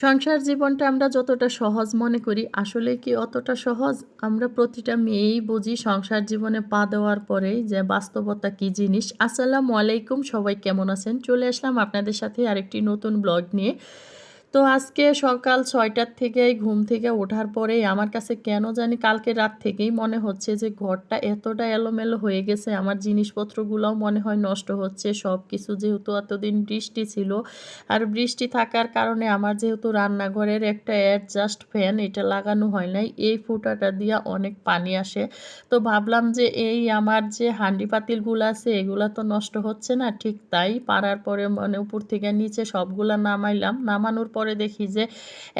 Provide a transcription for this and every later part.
সংসার জীবনটা আমরা যতটা সহজ মনে করি, আসলে কি অতটা সহজ? আমরা প্রতিটা মেয়েই বুঝি সংসার জীবনে পা দেওয়ার পরে যে বাস্তবতা কি জিনিস। আসসালামু আলাইকুম, সবাই কেমন আছেন? চলে আসলাম আপনাদের সাথে আরেকটি নতুন ব্লগ নিয়ে। তো আজকে সকাল ছয়টার থেকে ঘুম থেকে ওঠার পরেই আমার কাছে কেন জানি কালকে রাত থেকেই মনে হচ্ছে যে ঘরটা এতটা এলোমেলো হয়ে গেছে, আমার জিনিসপত্রগুলোও মনে হয় নষ্ট হচ্ছে সব কিছু যেহেতু এতদিন বৃষ্টি ছিল। আর বৃষ্টি থাকার কারণে আমার যেহেতু রান্নাঘরের একটা অ্যাডজাস্ট ফ্যান এটা লাগানো হয় নাই, এই ফুটাটা দিয়া অনেক পানি আসে। তো ভাবলাম যে এই আমার যে হাঁডি পাতিলগুলো আছে, এগুলো তো নষ্ট হচ্ছে না, ঠিক তাই পারার পরে মানে উপর থেকে নিচে সবগুলা নামাইলাম, নামানোর পরে দেখি যে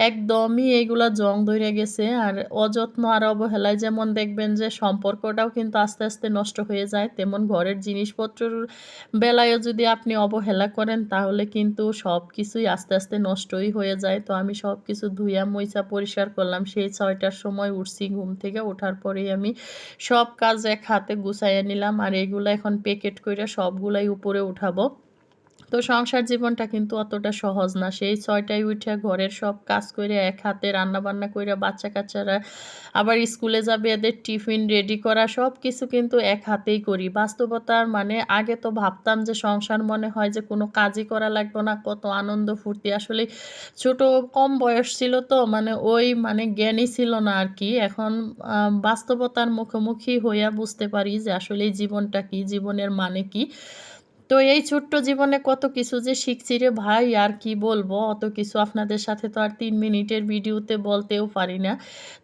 একদমই এইগুলা জং ধরে গেছে আর অযত্ন আর অবহেলায় যেমন দেখবেন যে সম্পর্কটাও কিন্তু আস্তে আস্তে নষ্ট হয়ে যায়, তেমন ঘরের জিনিসপত্রের বেলায়ও যদি আপনি অবহেলা করেন তাহলে কিন্তু সব কিছুই আস্তে আস্তে নষ্টই হয়ে যায়। তো আমি সব কিছু ধুইয়া মইচা পরিষ্কার করলাম, সেই ছয়টার সময় উঠছি ঘুম থেকে ওঠার পরেই আমি সব কাজ এক হাতে গুছাইয়া নিলাম আর এগুলো এখন প্যাকেট করে সবগুলাই উপরে উঠাবো। তো সংসার জীবনটা কিন্তু অতটা সহজ না। সেই ছয়টায় উঠে ঘরের সব কাজ করে এক হাতে রান্না বান্না করে বাচ্চা কাচ্চারা আবার স্কুলে যাবে, এদের টিফিন রেডি করা সব কিছু কিন্তু এক হাতেই করি। বাস্তবতার মানে আগে তো ভাবতাম যে সংসার মনে হয় যে কোনো কাজই করা লাগবে না, কত আনন্দ, ফুর্তি। আসলে ছোট কম বয়স ছিল তো মানে ওই মানে জ্ঞানই ছিল না আর কি। এখন বাস্তবতার মুখোমুখি হইয়া বুঝতে পারি যে আসলে জীবনটা কি, জীবনের মানে কি। তো এই ছোট্ট জীবনে কত কিছু যে শিখছি রে ভাই, আর কি বলব? অত কিছু আপনাদের সাথে তো আর তিন মিনিটের ভিডিওতে বলতেও পারি না।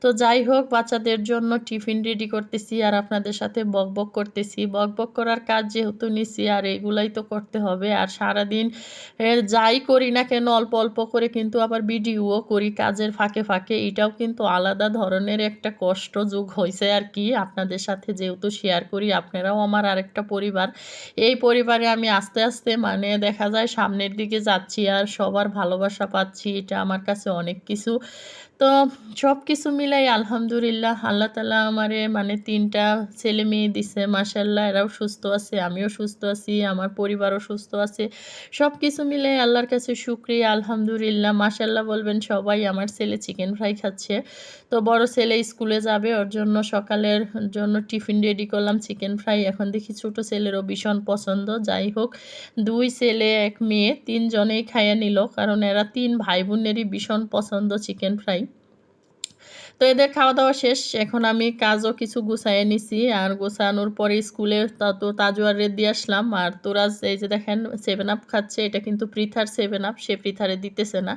তো যাই হোক, বাচ্চাদের জন্য টিফিন রেডি করতেছি আর আপনাদের সাথে বক বক করতেছি। বক বক করার কাজ যেহেতু নিছি, আর এগুলাই তো করতে হবে। আর সারাদিন যাই করি না কেন, অল্প অল্প করে কিন্তু আবার ভিডিওও করি কাজের ফাঁকে ফাঁকে। এটাও কিন্তু আলাদা ধরনের একটা কষ্ট যুগ হয়েছে আর কি। আপনাদের সাথে যেহেতু শেয়ার করি, আপনারাও আমার আরেকটা পরিবার। এই পরিবারে আমি আস্তে আস্তে মানে দেখা যায় সামনের দিকে যাচ্ছি আর সবার ভালোবাসা পাচ্ছি, এটা আমার কাছে অনেক কিছু। তো সব কিছু মিলাই আলহামদুলিল্লাহ আল্লাহ তালা আমারে মানে তিনটা ছেলে মেয়ে দিছে মাসাল্লাহ এরাও সুস্থ আছে, আমিও সুস্থ আছি, আমার পরিবারও সুস্থ আছে। সব কিছু মিলে আল্লাহর কাছে শুক্রিয়া, আলহামদুলিল্লাহ। মাসাল্লাহ বলবেন, সবাই আমার ছেলে চিকেন ফ্রাই খাচ্ছে। তো বড় ছেলে স্কুলে যাবে, ওর জন্য সকালের জন্য টিফিন রেডি করলাম, চিকেন ফ্রাই। এখন দেখি ছোটো ছেলেরও ভীষণ পছন্দ, যাই হোক। দুই ছেলে, এক মেয়ে, তিনজনেই খাইয়ে নিল, কারণ এরা তিন ভাই বোনেরই ভীষণ পছন্দ চিকেন ফ্রাই। তো এদের খাওয়া দাওয়া শেষ। এখন আমি কাজও কিছু গুছাইয়ে নিছি। আর গোছানোর পরে স্কুলে তো তাজুয়ারে দিয়ে আসলাম। আর তোরাজ এই যে দেখেন সেভেন আপ খাচ্ছে। এটা কিন্তু পৃথার সেভেন আপ সে পৃথারে দিতেছে না।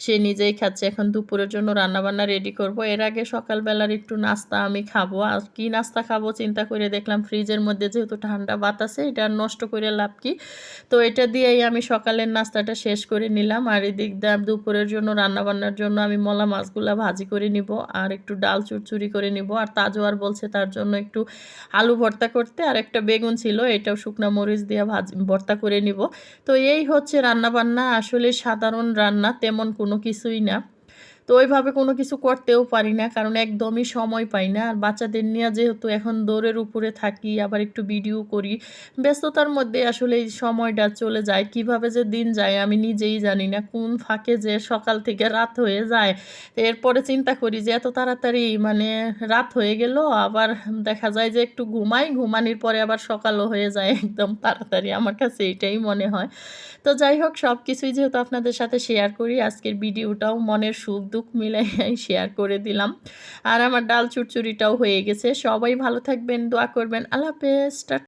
সে নিজেই খাচ্ছে। এখন দুপুরের জন্য রান্নাবান্না রেডি করব। এর আগে সকালবেলার একটু নাস্তা আমি খাব। আর কি নাস্তা খাব চিন্তা করে দেখলাম ফ্রিজের মধ্যে যেহেতু ঠান্ডা বাতাসে এটা নষ্ট করে লাভ কি? তো এটা দিয়েই আমি সকালের নাস্তাটা শেষ করে নিলাম। আর এদিক দিয়ে দুপুরের জন্য রান্নাবান্নার জন্য আমি মলা মাছগুলা ভাজি করে নিব। আর একটু ডাল চুরচুরি করে নিব। আর তাজোয়ার বলছে তার জন্য একটু আলু ভর্তা করতে। আর একটা বেগুন ছিল, এটাও শুকনো মরিচ দিয়ে ভাজ, ভর্তা করে নিব। তো এই হচ্ছে রান্না বান্না আসলে সাধারণ রান্না, তেমন কোনো কিছুই না। তো ওইভাবে কোনো কিছু করতেও পারি না, কারণ একদমই সময় পাই না। আর বাচ্চাদের নিয়ে যেহেতু এখন দৌড়ের উপরে থাকি, আবার একটু ভিডিও করি, ব্যস্ততার মধ্যে আসলে এই সময়টা চলে যায়। কীভাবে যে দিন যায় আমি নিজেই জানি না, কোন ফাঁকে যে সকাল থেকে রাত হয়ে যায়। এরপরে চিন্তা করি যে এত তাড়াতাড়ি মানে রাত হয়ে গেল, আবার দেখা যায় যে একটু ঘুমাই, ঘুমানির পরে আবার সকালও হয়ে যায়। একদম তাড়াতাড়ি আমার কাছে এটাই মনে হয়। তো যাই হোক সব কিছুই যেহেতু আপনাদের সাথে শেয়ার করি, আজকের ভিডিওটাও মনের সুখ মিলাই শেয়ার করে দিলাম। আর আমার ডাল চুরচুরিটাও হয়ে গেছে। সবাই ভালো থাকবেন, দোয়া করবেন। আল্লাহ